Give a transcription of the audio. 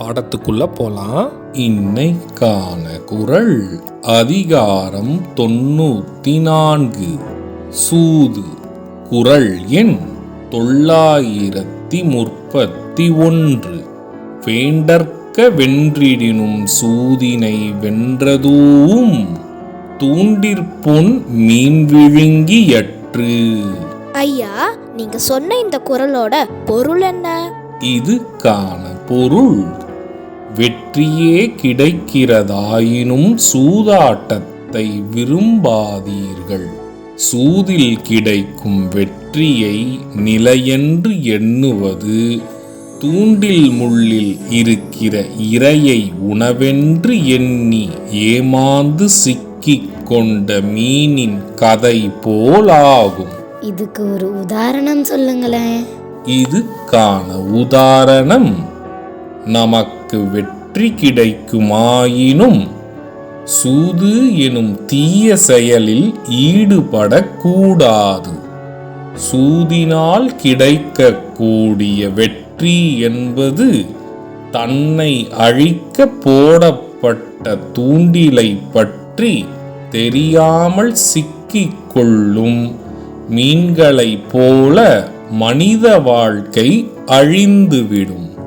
பாடத்துக்குள்ள போலாம். இன்னைக்கான குரல் அதிகாரம் தொண்ணூத்தி நான்கு சூது. குரல் எண் தொள்ளாயிரத்தி முப்பத்தி ஒன்று வேண்டற்க வென்றிடினும் சூதினை வென்றதூவும் தூண்டிற்பொன் மீன் விழுங்கியற்று ஐயா நீங்க சொன்ன இந்த குரலோட பொருள் என்ன? இதுக்கான பொருள் வெற்றியே கிடைக்கிறதாயினும் சூதாட்டத்தை விரும்பாதீர்கள். சூதில் கிடைக்கும் வெற்றியை நிலையென்று எண்ணுவது தூண்டில் முள்ளில் இருக்கிற இரையை உணவென்று எண்ணி ஏமாந்து சிக்கிக் கொண்ட மீனின் கதை போலாகும். இதுக்கு ஒரு உதாரணம் சொல்லுங்களேன். இதுக்கான உதாரணம் நமக்கு வெற்றி கிடைக்குமாயினும் சூது எனும் தீய செயலில் ஈடுபடக்கூடாது. சூதினால் கிடைக்கக்கூடிய வெற்றி என்பது தன்னை அழிக்க போடப்பட்ட தூண்டிலை பற்றி தெரியாமல் சிக்கிக் கொள்ளும் மீன்களைப் போல மனித வாழ்க்கை அழிந்துவிடும்.